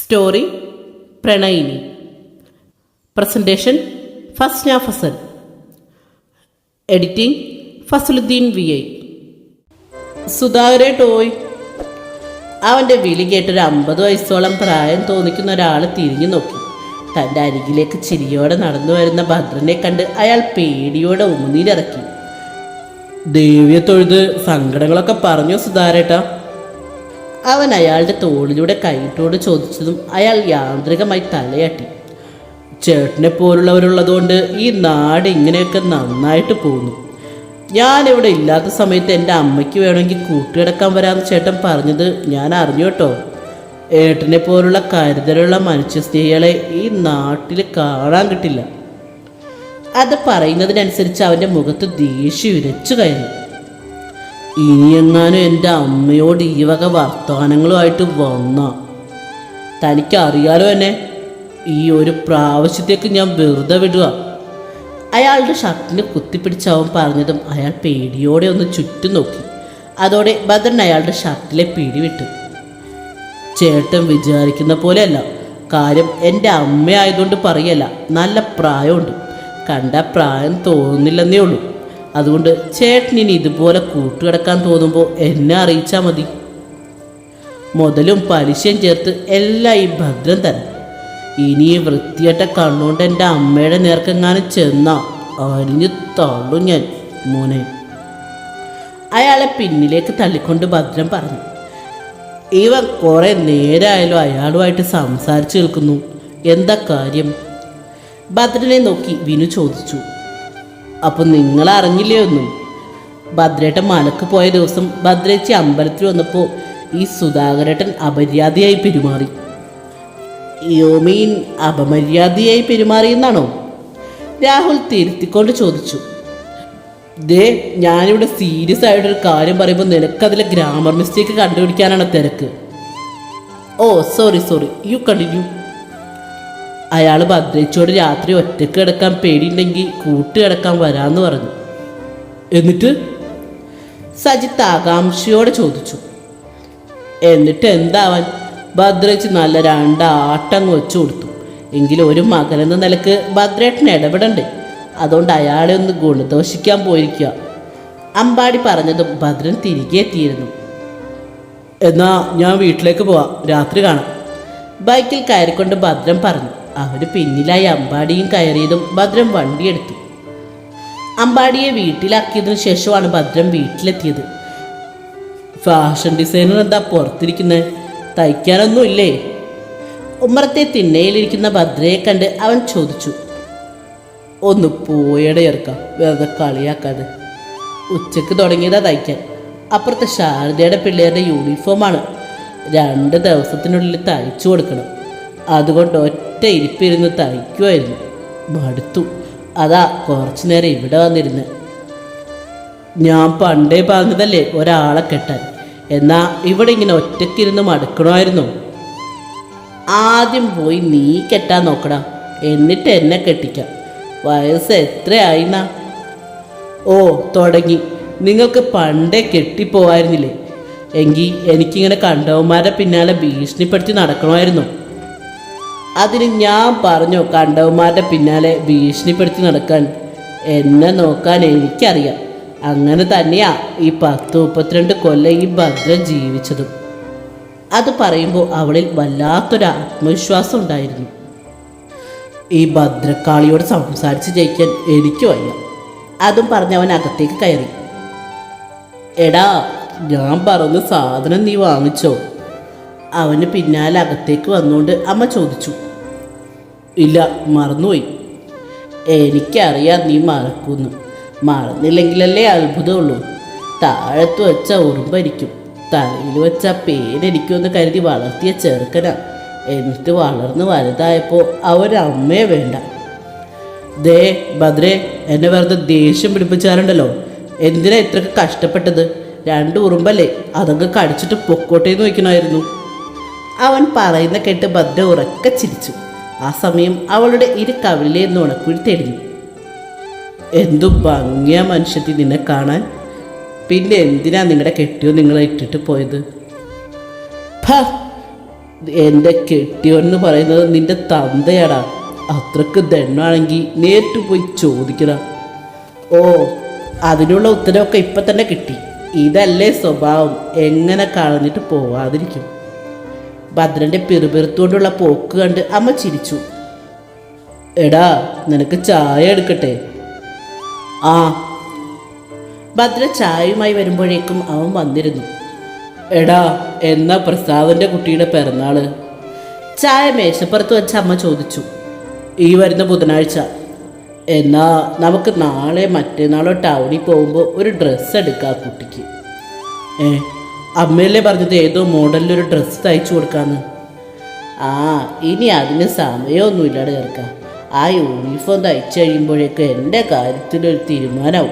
Story പ്രണയിനി. Presentation Fasna Fasal editing Fasaluddin V I. സുധാകരേ ടോയ്. അവന്റെ വിളി കേട്ടൊരു അമ്പത് വയസ്സോളം പ്രായം തോന്നിക്കുന്ന ഒരാൾ തിരിഞ്ഞു നോക്കി. തന്റെ അരികിലേക്ക് ചിരിയോടെ നടന്നു വരുന്ന ഭദ്രനെ കണ്ട് അയാൾ പേടിയോടെ ഉമുനീരിറക്കി ദേവിയെ തൊഴുത് സങ്കടങ്ങളൊക്കെ പറഞ്ഞു സുധാരേട്ടാ അവൻ അയാളുടെ തോളിലൂടെ കൈയിട്ടോട് ചോദിച്ചതും അയാൾ യാന്ത്രികമായി തലയാട്ടി. ചേട്ടനെ പോലുള്ളവരുള്ളതുകൊണ്ട് ഈ നാട് ഇങ്ങനെയൊക്കെ നന്നായിട്ട് പോകുന്നു. ഞാനിവിടെ ഇല്ലാത്ത സമയത്ത് എന്റെ അമ്മയ്ക്ക് വേണമെങ്കിൽ കൂട്ടുകിടക്കാൻ വരാമെന്ന് ചേട്ടൻ പറഞ്ഞത് ഞാൻ അറിഞ്ഞു കേട്ടോ. ഏട്ടനെ പോലുള്ള കരുതലുള്ള മനുഷ്യസ്നേഹികളെ ഈ നാട്ടിൽ കാണാൻ കിട്ടില്ല. അത് പറയുന്നതിനനുസരിച്ച് അവന്റെ മുഖത്ത് ദേഷ്യം ഉരച്ചു കയറി. ഇനിയെങ്ങാനും എന്റെ അമ്മയോട് ഈ വക വർത്തമാനങ്ങളുമായിട്ട് വന്ന. തനിക്കറിയാലോ എന്നെ. ഈ ഒരു പ്രാവശ്യത്തേക്ക് ഞാൻ വെറുതെ വിടുക. അയാളുടെ ഷർട്ടിന് കുത്തിപ്പിടിച്ച് അവൻ പറഞ്ഞതും അയാൾ പേടിയോടെ ഒന്ന് ചുറ്റും നോക്കി. അതോടെ ഭദ്രൻ അയാളുടെ ഷർട്ടിലെ പിടി വിട്ടു. ചേട്ടൻ വിചാരിക്കുന്ന പോലെയല്ല. കാര്യം എന്റെ അമ്മയായതുകൊണ്ട് പറയല്ല. നല്ല പ്രായമുണ്ട്. കണ്ട പ്രായം തോന്നുന്നില്ലെന്നേ ഉള്ളൂ. അതുകൊണ്ട് ചേട്ടൻ ഇതുപോലെ കൂട്ടുകിടക്കാൻ തോന്നുമ്പോൾ എന്നെ അറിയിച്ചാൽ മതി. മുതലും പലിശയും ചേർത്ത് എല്ലാം ഈ ഭദ്രം തരാം ഇനി ഈ വൃത്തിയായിട്ട കണ്ണുകൊണ്ട് എന്റെ അമ്മയുടെ നേർക്കെങ്ങാനും ചെന്നാ അരിഞ്ഞു തള്ളു ഞാൻ മോനെ. അയാളെ പിന്നിലേക്ക് തള്ളിക്കൊണ്ട് ഭദ്രം പറഞ്ഞു. ഇവൻ കുറെ നേരമായാലും അയാളുമായിട്ട് സംസാരിച്ചു നിൽക്കുന്നു. എന്താ കാര്യം? ഭദ്രനെ നോക്കി വിനു ചോദിച്ചു. അപ്പം നിങ്ങൾ അറിഞ്ഞില്ലേ ഒന്നും ഭദ്രേട്ടൻ മലക്ക് പോയ ദിവസം ഭദ്രേച്ചി അമ്പലത്തിൽ വന്നപ്പോൾ ഈ സുധാകരേട്ടൻ അപര്യാദയായി പെരുമാറി. യോമീൻ അപമര്യാദയായി പെരുമാറി എന്നാണോ? രാഹുൽ തിരുത്തിക്കൊണ്ട് ചോദിച്ചു. ദേ ഞാനിവിടെ സീരിയസ് ആയിട്ടൊരു കാര്യം പറയുമ്പോൾ നിനക്കതിലെ ഗ്രാമർ മിസ്റ്റേക്ക് കണ്ടുപിടിക്കാനാണ് തിരക്ക്. Oh sorry sorry. You continue. അയാൾ ഭദ്രേച്ചോട് രാത്രി ഒറ്റയ്ക്ക് കിടക്കാൻ പേടിയുണ്ടെങ്കിൽ കൂട്ട് കിടക്കാൻ വരാമെന്ന് പറഞ്ഞു. എന്നിട്ട്? സജിത്ത് ആകാംക്ഷയോടെ ചോദിച്ചു. എന്നിട്ട് എന്താവാൻ? ഭദ്രച്ച് നല്ല രണ്ടാട്ടങ്ങ് വെച്ചു കൊടുത്തു. എങ്കിലും ഒരു മകനെന്ന നിലയ്ക്ക് ഭദ്രേട്ടൻ ഇടപെടണ്ടേ? അതുകൊണ്ട് അയാളെ ഒന്ന് ഗുണദോഷിക്കാൻ പോയിരിക്കുക. അമ്പാടി പറഞ്ഞതും ഭദ്രൻ തിരികെ എത്തിയിരുന്നു. എന്നാ ഞാൻ വീട്ടിലേക്ക് പോവാം. രാത്രി കാണാം. ബൈക്കിൽ കയറിക്കൊണ്ട് ഭദ്രൻ പറഞ്ഞു. അവർ പിന്നിലായി അമ്പാടിയും കയറിയതും ഭദ്രൻ വണ്ടിയെടുത്തു. അമ്പാടിയെ വീട്ടിലാക്കിയതിനു ശേഷമാണ് ഭദ്രം വീട്ടിലെത്തിയത്. ഫാഷൻ ഡിസൈനർ എന്താ പുറത്തിരിക്കുന്നത് തയ്ക്കാനൊന്നും ഇല്ലേ ഉമ്മറത്തെ തിണ്ണയിലിരിക്കുന്ന ഭദ്രയെ കണ്ട് അവൻ ചോദിച്ചു. ഒന്ന് പോയടെ ഇറക്കാം വെറുതെ കളിയാക്കാതെ. ഉച്ചയ്ക്ക് തുടങ്ങിയതാ തയ്ക്കാൻ. അപ്പുറത്തെ ശാരദയുടെ പിള്ളേരുടെ യൂണിഫോമാണ് രണ്ട് ദിവസത്തിനുള്ളിൽ തയ്ച്ചു കൊടുക്കണം. അതുകൊണ്ട് ഒറ്റ ഇരിപ്പിരുന്ന് തയ്ക്കുമായിരുന്നു മടുത്തു അതാ കുറച്ചു നേരം ഇവിടെ വന്നിരുന്ന്. ഞാൻ പണ്ടേ പറഞ്ഞതല്ലേ ഒരാളെ കെട്ടാൻ. എന്നാ ഇവിടെ ഇങ്ങനെ ഒറ്റയ്ക്കിരുന്ന് മടുക്കണമായിരുന്നു. ആദ്യം പോയി നീ കെട്ടാൻ നോക്കടാ. എന്നിട്ട് എന്നെ കെട്ടിക്കാം. വയസ്സ് എത്രയായിന്നാ? ഓ തുടങ്ങി. നിങ്ങൾക്ക് പണ്ടേ കെട്ടിപ്പോവായിരുന്നില്ലേ? എങ്കിൽ എനിക്കിങ്ങനെ കണ്ടവന്മാരെ പിന്നാലെ ഭീഷണിപ്പെടുത്തി നടക്കണമായിരുന്നു. അതിന് ഞാൻ പറഞ്ഞു കണ്ടവന്മാരുടെ പിന്നാലെ ഭീഷണിപ്പെടുത്തി നടക്കാൻ. എന്നെ നോക്കാൻ എനിക്കറിയാം. അങ്ങനെ തന്നെയാ ഈ പത്ത് മുപ്പത്തിരണ്ട് കൊല്ലം ഈ ഭദ്രൻ ജീവിച്ചതും. അത് പറയുമ്പോൾ അവളിൽ വല്ലാത്തൊരു ആത്മവിശ്വാസം ഉണ്ടായിരുന്നു. ഈ ഭദ്രക്കാളിയോട് സംസാരിച്ച് ജയിക്കാൻ എനിക്ക് വയ്യ. അതും പറഞ്ഞ് അവൻ അകത്തേക്ക് കയറി. എടാ ഞാൻ പറഞ്ഞ സാധനം നീ വാങ്ങിച്ചോ? അവന് പിന്നാലെ അകത്തേക്ക് വന്നുകൊണ്ട് അമ്മ ചോദിച്ചു. ഇല്ല മറന്നുപോയി. എനിക്കറിയാം നീ മറക്കുന്നു. മറന്നില്ലെങ്കിലല്ലേ അത്ഭുതമുള്ളൂ. താഴത്ത് വെച്ച ഉറുമ്പരിക്കും തലയിൽ വെച്ച പേരെനിക്കുമെന്ന് കരുതി വളർത്തിയ ചെറുക്കനാ. എന്നിട്ട് വളർന്ന് വലുതായപ്പോൾ അവരമ്മയെ വേണ്ട. ദേ ഭദ്രെ എന്നെ വെറുതെ ദേഷ്യം പിടിപ്പിച്ചാറുണ്ടല്ലോ എന്തിനാ ഇത്രക്ക് കഷ്ടപ്പെട്ടത്? രണ്ട് ഉറുമ്പല്ലേ അതങ്ങ് കടിച്ചിട്ട് പൊക്കോട്ടേന്ന് വയ്ക്കണമായിരുന്നു. അവൻ പറയുന്ന കേട്ട് ഭദ്ര ഉറക്കെ ചിരിച്ചു. ആ സമയം അവളുടെ ഇരു കവിളിലെ നുണക്കുഴി തെളിഞ്ഞു. എന്തു ഭംഗിയ മനുഷ്യത്തി നിന്നെ കാണാൻ. പിന്നെ എന്തിനാ നിങ്ങളുടെ കെട്ടിയോ നിങ്ങളെ ഇട്ടിട്ട് പോയത്? എന്റെ എന്റെ കെട്ടിയോന്ന് പറയുന്നത് നിന്റെ തന്തയാടാ. അത്രയ്ക്ക് ദണ്ണാണെങ്കിൽ നേരിട്ട് പോയി ചോദിക്കണ ഓ അതിനുള്ള ഉത്തരവൊക്കെ ഇപ്പം തന്നെ കിട്ടി. ഇതല്ലേ സ്വഭാവം. എങ്ങനെ കളഞ്ഞിട്ട് പോവാതിരിക്കും? ഭദ്രന്റെ പിറുപിറുത്തുകൊണ്ടുള്ള പോക്ക് കണ്ട് അമ്മ ചിരിച്ചു. എടാ നിനക്ക് ചായ എടുക്കട്ടെ? ആ. ഭദ്ര ചായയുമായി വരുമ്പോഴേക്കും അവൻ വന്നിരുന്നു. എടാ എന്നാ പ്രസാദന്റെ കുട്ടിയുടെ പിറന്നാൾ? ചായ മേശപ്പുറത്ത് വെച്ച അമ്മ ചോദിച്ചു. ഈ വരുന്ന ബുധനാഴ്ച. എന്നാ നമുക്ക് നാളെ മറ്റന്നാളോ ടൗണിൽ പോകുമ്പോൾ ഒരു ഡ്രസ്സ് എടുക്കാം കുട്ടിക്ക്. ഏ? അമ്മയല്ലേ പറഞ്ഞത്? ഏതോ മോഡലിൽ ഒരു ഡ്രസ്സ് തയ്ച്ചു കൊടുക്കാന്ന്. ആ ഇനി അതിന് സമയമൊന്നുമില്ലാതെ ചേർക്കാം. ആ യൂണിഫോം തയ്ച്ചു കഴിയുമ്പോഴേക്കും എന്റെ കാര്യത്തിലൊരു തീരുമാനമാവും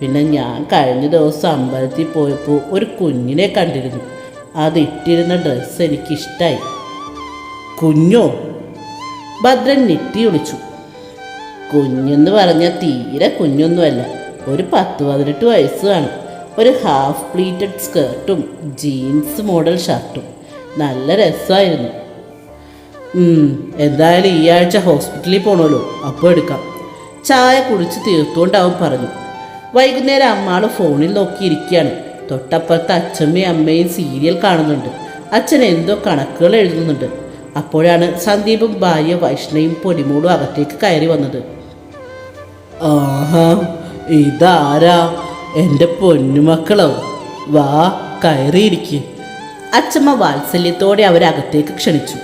പിന്നെ ഞാൻ കഴിഞ്ഞ ദിവസം അമ്പലത്തിൽ പോയപ്പോൾ ഒരു കുഞ്ഞിനെ കണ്ടിരുന്നു. അതിട്ടിരുന്ന ഡ്രസ്സ് എനിക്കിഷ്ടമായി കുഞ്ഞോ? ഭദ്രൻ നെറ്റി വിളിച്ചു. കുഞ്ഞെന്ന് പറഞ്ഞാൽ തീരെ കുഞ്ഞൊന്നുമല്ല. ഒരു പത്ത് പതിനെട്ട് വയസ്സ് കാണും. ഒരു ഹാഫ് പ്ലീറ്റഡ് സ്കേർട്ടും ജീൻസ് മോഡൽ ഷർട്ടും നല്ല രസമായിരുന്നു. എന്തായാലും ഈ ആഴ്ച ഹോസ്പിറ്റലിൽ പോകണമല്ലോ അപ്പോൾ എടുക്കാം. ചായ കുടിച്ച് തീർത്തുകൊണ്ട് അവൻ പറഞ്ഞു. വൈകുന്നേരം അമ്മാൾ ഫോണിൽ നോക്കിയിരിക്കുകയാണ് തൊട്ടപ്പുറത്ത് അച്ഛമ്മയും അമ്മയും സീരിയൽ കാണുന്നുണ്ട്. അച്ഛൻ എന്തോ കണക്കുകൾ എഴുതുന്നുണ്ട്. അപ്പോഴാണ് സന്ദീപും ഭാര്യ വൈഷ്ണയും പൊടിമൂടും അകത്തേക്ക് കയറി വന്നത്. ആഹാ ഇതാരാ? എന്റെ പൊന്നുമക്കളോ വാ കയറിയിരിക്കുക അച്ഛമ്മ വാത്സല്യത്തോടെ അവരകത്തേക്ക് ക്ഷണിച്ചു.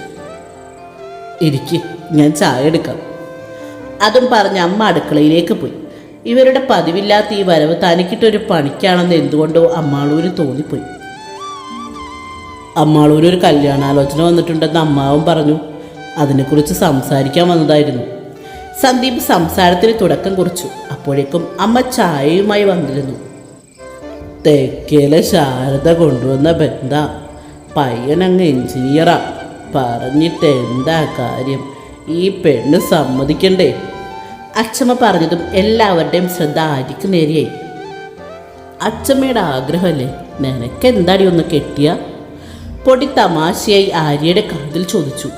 ഇരിക്ക് ഞാൻ ചായ എടുക്കാം. അതും പറഞ്ഞ് അമ്മ അടുക്കളയിലേക്ക് പോയി. ഇവരുടെ പതിവില്ലാത്ത ഈ വരവ് തനിക്കിട്ടൊരു പണിക്കാണെന്ന് എന്തുകൊണ്ടോ അമ്മാളൂര് തോന്നിപ്പോയി. അമ്മാളൂര് ഒരു കല്യാണാലോചന വന്നിട്ടുണ്ടെന്ന് അമ്മാവും പറഞ്ഞു. അതിനെക്കുറിച്ച് സംസാരിക്കാൻ വന്നതായിരുന്നു. സന്ദീപ് സംസാരത്തിന് തുടക്കം കുറിച്ചു. അപ്പോഴേക്കും അമ്മ ചായയുമായി വന്നിരുന്നു. തെക്കേലെ ശാരദ കൊണ്ടുവന്ന ബന്ധ. പയ്യനങ്ങ് എഞ്ചിനീയറാ. പറഞ്ഞിട്ട് എന്താ കാര്യം? ഈ പെണ്ണ് സമ്മതിക്കണ്ടേ? അച്ഛമ്മ പറഞ്ഞതും എല്ലാവരുടെയും ശ്രദ്ധ ആര്യക്ക് നേരെയായി. അച്ഛമ്മയുടെ ആഗ്രഹമല്ലേ? നിനക്ക് എന്താടി ഒന്ന് കെട്ടിയ? പൊടി തമാശയായി ആര്യയുടെ കാതിൽ ചോദിച്ചു.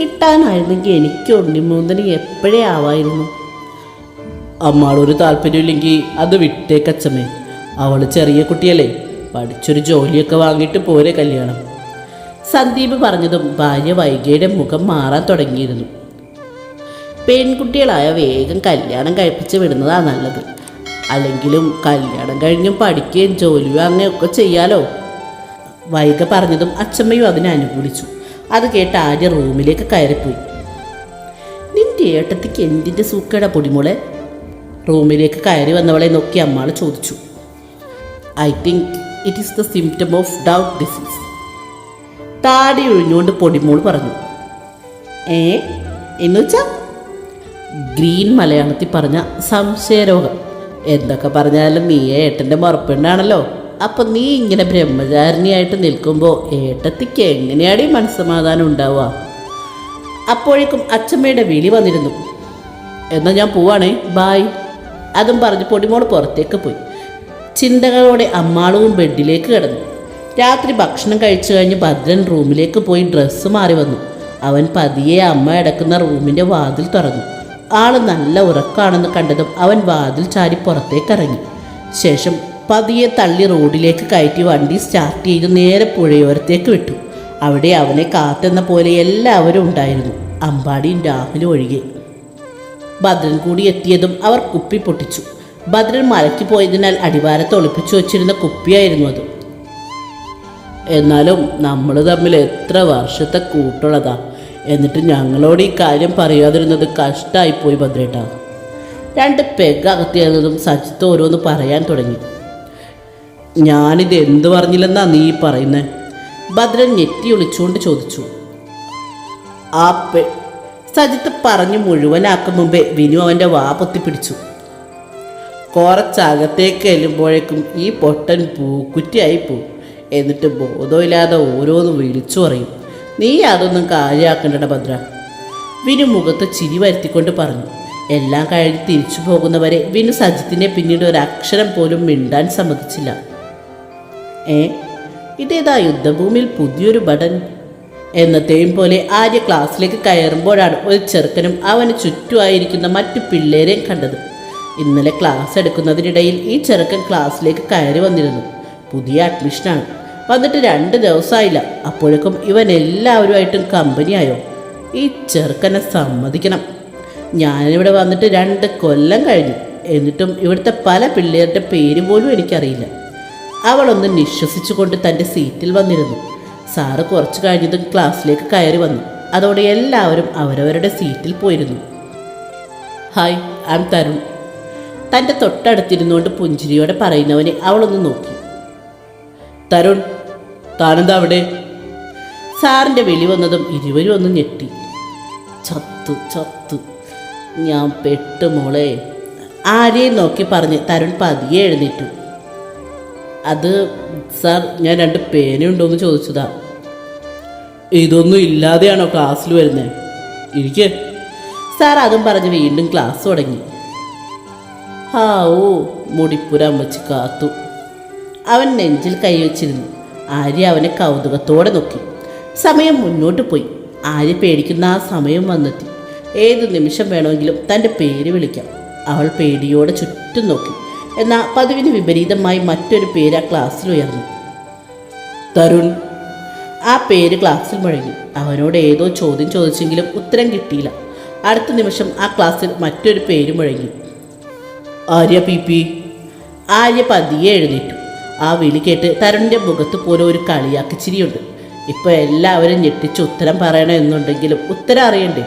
കിട്ടാനായിരുന്നെങ്കിൽ എനിക്ക് ഉണ്ണിമൂന്തന് എപ്പോഴേ ആവായിരുന്നു? അമ്മാളൊരു താല്പര്യമില്ലെങ്കിൽ അത് വിട്ടേക്കച്ചമ്മേ അവൾ ചെറിയ കുട്ടിയല്ലേ പഠിച്ചൊരു ജോലിയൊക്കെ വാങ്ങിയിട്ട് പോരെ കല്യാണം. സന്ദീപ് പറഞ്ഞതും ഭാര്യ വൈകിയുടെ മുഖം മാറാൻ തുടങ്ങിയിരുന്നു. പെൺകുട്ടികളായ വേഗം കല്യാണം കഴിപ്പിച്ച് വിടുന്നതാണ് നല്ലത്. അല്ലെങ്കിലും കല്യാണം കഴിഞ്ഞും പഠിക്കുകയും ജോലി വാങ്ങുകയും ഒക്കെ ചെയ്യാലോ? വൈക പറഞ്ഞതും അച്ചമ്മയും അതിനെ അനുകൂലിച്ചു. അത് കേട്ട് ആര്യ റൂമിലേക്ക് കയറിപ്പോയി. നിന്റെ ഏട്ടത്തിക്ക് എന്തിന്റെ സൂക്കേട പൊടിമോളെ? റൂമിലേക്ക് കയറി വന്നവളെ നോക്കി അമ്മാൾ ചോദിച്ചു. I think it is the symptom of doubt disease. താടി ഒഴിഞ്ഞുകൊണ്ട് പൊടിമോൾ പറഞ്ഞു. ഏ? എന്നുവെച്ചാ ഗ്രീൻ മലയാളത്തിൽ പറഞ്ഞ സംശയരോഗം. എന്തൊക്കെ പറഞ്ഞാലും നീ ഏട്ടന്റെ മറപ്പെണ്ണാണല്ലോ അപ്പം നീ ഇങ്ങനെ ബ്രഹ്മചാരിണിയായിട്ട് നിൽക്കുമ്പോൾ ഏട്ടത്തിക്ക് എങ്ങനെയാടി മനസ്സമാധാനം ഉണ്ടാവുക? അപ്പോഴേക്കും അച്ഛമ്മയുടെ വിളി വന്നിരുന്നു. എന്നാൽ ഞാൻ പോവാണേ ബായ് അതും പറഞ്ഞ് പൊടിമോൾ പുറത്തേക്ക് പോയി. ചിന്തകളോടെ അമ്മാളവും ബെഡിലേക്ക് കിടന്നു. രാത്രി ഭക്ഷണം കഴിച്ചു കഴിഞ്ഞ് ഭദ്രൻ റൂമിലേക്ക് പോയി ഡ്രസ്സ് മാറി വന്നു. അവൻ പതിയെ അമ്മ അടക്കുന്ന റൂമിന്റെ വാതിൽ തുറന്നു. ആൾ നല്ല ഉറക്കാണെന്ന് കണ്ടതും അവൻ വാതിൽ ചാരി പുറത്തേക്ക് ഇറങ്ങി. ശേഷം പതിയെ തള്ളി റോഡിലേക്ക് കയറ്റി വണ്ടി സ്റ്റാർട്ട് ചെയ്ത് നേരെ പുഴയോരത്തേക്ക് വിട്ടു. അവിടെ അവനെ കാത്തെന്ന പോലെ എല്ലാവരും ഉണ്ടായിരുന്നു. അമ്പാടിയും രാഹുലും ഒഴികെ. ഭദ്രൻ കൂടി എത്തിയതും അവർ കുപ്പി പൊട്ടിച്ചു. ഭദ്രൻ മലയ്ക്ക് പോയതിനാൽ അടിവാരത്ത് ഒളിപ്പിച്ചു വച്ചിരുന്ന കുപ്പിയായിരുന്നു അത്. എന്നാലും നമ്മൾ തമ്മിൽ എത്ര വർഷത്തെ കൂട്ടുള്ളതാ. എന്നിട്ട് ഞങ്ങളോട് ഈ കാര്യം പറയാതിരുന്നത് കഷ്ടമായിപ്പോയി ഭദ്രേട്ട. രണ്ട് പെഗ് അകത്തിയതും സജിത്ത് ഓരോന്ന് പറയാൻ തുടങ്ങി. ഞാനിത് എന്ത് പറഞ്ഞില്ലെന്നാ നീ പറയുന്നത് ഭദ്രൻ ഞെട്ടി ഒളിച്ചുകൊണ്ട് ചോദിച്ചു. ആ പെ സജിത്ത് പറഞ്ഞു മുഴുവനാക്കും മുമ്പേ വിനു അവന്റെ വാ പൊത്തിപ്പിടിച്ചു. കുറച്ചകത്തേക്ക് എല്ലുമ്പോഴേക്കും ഈ പൊട്ടൻ പൂക്കുറ്റിയായി പോവും എന്നിട്ട് ബോധമില്ലാതെ ഓരോന്ന് വിളിച്ചു പറയും. നീ അതൊന്നും കാര്യമാക്കണ്ടട ഭദ്ര. വിനു മുഖത്ത് ചിരി വരുത്തിക്കൊണ്ട് പറഞ്ഞു. എല്ലാം കഴിഞ്ഞ് തിരിച്ചു പോകുന്നവരെ വിനു സജിത്തിനെ പിന്നീട് ഒരു അക്ഷരം പോലും മിണ്ടാൻ സമ്മതിച്ചില്ല. ഏ? ഇതേതാ യുദ്ധഭൂമിയിൽ പുതിയൊരു ബടൻ എന്നത്തെയും പോലെ ആര്യ ക്ലാസ്സിലേക്ക് കയറുമ്പോഴാണ് ഒരു ചെറുക്കനും അവന് ചുറ്റുമായിരിക്കുന്ന മറ്റു പിള്ളേരെയും കണ്ടത്. ഇന്നലെ ക്ലാസ് എടുക്കുന്നതിനിടയിൽ ഈ ചെറുക്കൻ ക്ലാസ്സിലേക്ക് കയറി വന്നിരുന്നു. പുതിയ അഡ്മിഷനാണ്. വന്നിട്ട് രണ്ട് ദിവസമായില്ല. അപ്പോഴേക്കും ഇവൻ എല്ലാവരുമായിട്ടും കമ്പനിയായോ? ഈ ചെറുക്കനെ സമ്മതിക്കണം. ഞാനിവിടെ വന്നിട്ട് രണ്ട് കൊല്ലം കഴിഞ്ഞു. എന്നിട്ടും ഇവിടുത്തെ പല പിള്ളേരുടെ പേര് പോലും എനിക്കറിയില്ല. അവളൊന്ന് നിശ്വസിച്ചുകൊണ്ട് തന്റെ സീറ്റിൽ വന്നിരുന്നു. സാറ് കുറച്ചു കഴിഞ്ഞതും ക്ലാസ്സിലേക്ക് കയറി വന്നു. അതോടെ എല്ലാവരും അവരവരുടെ സീറ്റിൽ പോയിരുന്നു. Hi I'm Tarun. തന്റെ തൊട്ടടുത്തിരുന്നുകൊണ്ട് പുഞ്ചിരിയോടെ പറയുന്നവനെ അവളൊന്ന് നോക്കി. തരുൺ താനെന്താ അവിടെ? സാറിന്റെ വിളി വന്നതും ഇരുവരും ഒന്ന് ഞെട്ടി. ചത്തു ചത്തു. ഞാൻ പെട്ടു മോളെ. ആരെയും നോക്കി പറഞ്ഞ് തരുൺ പതിയെ എഴുന്നേറ്റു. അത് സാർ ഞാൻ രണ്ട് പേനയുണ്ടോ എന്ന് ചോദിച്ചതാ. ഇതൊന്നും ഇല്ലാതെയാണോ ക്ലാസ്സിൽ വരുന്നത് ഇരിക്കെ. സാർ അതും പറഞ്ഞ് വീണ്ടും ക്ലാസ് തുടങ്ങി. ഹാ ഓ മുടിപ്പുര കാത്തു. അവൻ നെഞ്ചിൽ കൈവച്ചിരുന്നു. ആര്യ അവനെ കൗതുകത്തോടെ നോക്കി. സമയം മുന്നോട്ട് പോയി. ആര്യ പേടിക്കുന്ന ആ സമയം വന്നെത്തി. ഏത് നിമിഷം വേണമെങ്കിലും തന്റെ പേര് വിളിക്കാം. അവൾ പേടിയോടെ ചുറ്റും നോക്കി. എന്നാൽ പതിവിന് വിപരീതമായി മറ്റൊരു പേര് ആ ക്ലാസ്സിൽ ഉയർന്നു. തരുൺ. ആ പേര് ക്ലാസ്സിൽ മുഴങ്ങി. അവനോട് ഏതോ ചോദ്യം ചോദിച്ചെങ്കിലും ഉത്തരം കിട്ടിയില്ല. അടുത്ത നിമിഷം ആ ക്ലാസ്സിൽ മറ്റൊരു പേര് മുഴങ്ങി. Arya P P. ആര്യ പതിയെ എഴുന്നേറ്റു. ആ വിളി കേട്ട് തരുണിന്റെ മുഖത്ത് പോലും ഒരു കളിയാക്കി ചിരിയുണ്ട്. ഇപ്പോൾ എല്ലാവരും ഞെട്ടിച്ച് ഉത്തരം പറയണമെന്നുണ്ടെങ്കിലും ഉത്തരം അറിയണ്ടേ?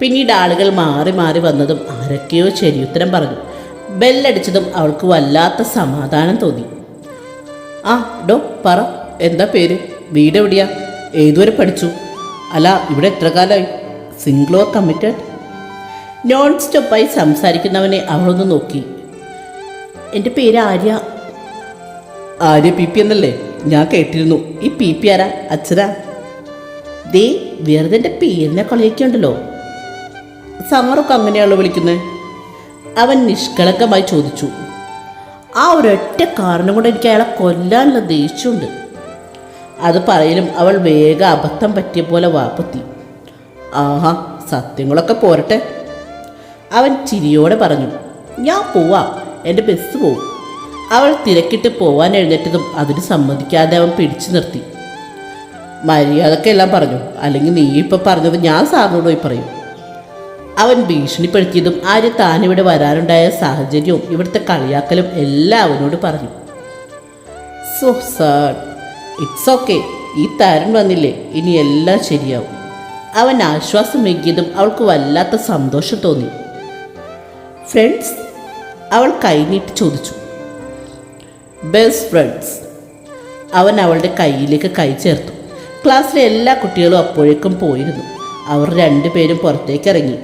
പിന്നീട് ആളുകൾ മാറി മാറി വന്നതും ആരൊക്കെയോ ശരിയുത്തരം പറഞ്ഞു. ബെല്ലടിച്ചതും അവൾക്ക് വല്ലാത്ത സമാധാനം തോന്നി. ആ ഡോ പറ എന്താ പേര്? വീട് എവിടെയാ? ഏതുവരെ പഠിച്ചു? അല്ല ഇവിടെ എത്ര കാലമായി സിംഗിളോ കമ്മിറ്റഡ് നോൺ സ്റ്റോപ്പായി സംസാരിക്കുന്നവനെ അവളൊന്ന് നോക്കി. എന്റെ പേര് ആര്യ. ആര്യ പി പി എന്നല്ലേ? ഞാൻ കേട്ടിരുന്നു. ഈ പി പി ആരാ? അച്ഛനാ? ദേ വെറുതെ എന്റെ പേരിനെ കളിയൊക്കെ ഉണ്ടല്ലോ സമറൊക്കെ അങ്ങനെയാണല്ലോ വിളിക്കുന്നത് അവൻ നിഷ്കളങ്കമായി ചോദിച്ചു ആ ഒരൊറ്റ കാരണം കൊണ്ട് എനിക്ക് അയാളെ കൊല്ലാനുള്ള ദേഷ്യമുണ്ട്. അത് പറയലും അവൾ വേഗം അബദ്ധം പറ്റിയ പോലെ വാപ്പത്തി ആഹാ സത്യങ്ങളൊക്കെ പോരട്ടെ. അവൻ ചിരിയോടെ പറഞ്ഞു ഞാൻ പോവാം എന്റെ ബസ് പോവും. അവൾ തിരക്കിട്ട് പോവാൻ എഴുന്നേറ്റതും അതിന് സമ്മതിക്കാതെ അവൻ പിടിച്ചു നിർത്തി. മര്യാദക്കെല്ലാം പറഞ്ഞു അല്ലെങ്കിൽ നീ ഇപ്പം പറഞ്ഞത് ഞാൻ സാറിനോട് പോയി പറയും. അവൻ ഭീഷണിപ്പെടുത്തിയതും ആര്യ താനിവിടെ വരാനുണ്ടായ സാഹചര്യവും ഇവിടുത്തെ കളിയാക്കലും എല്ലാം അവനോട് പറഞ്ഞു. സോ സാർ ഇറ്റ്സ് ഓക്കെ ഈ താരൻ വന്നില്ലേ ഇനി എല്ലാം ശരിയാവും. അവൻ ആശ്വാസം നൽകിയതും അവൾക്ക് വല്ലാത്ത സന്തോഷം തോന്നി. ഫ്രണ്ട്സ് അവൾ കൈനീട്ടി ചോദിച്ചു. ബെസ്റ്റ് ഫ്രണ്ട്സ് അവൻ അവളുടെ കയ്യിലേക്ക് കൈ ചേർത്തു. ക്ലാസ്സിലെ എല്ലാ കുട്ടികളും അപ്പോഴേക്കും പോയിരുന്നു. അവർ രണ്ടുപേരും പുറത്തേക്ക് ഇറങ്ങി.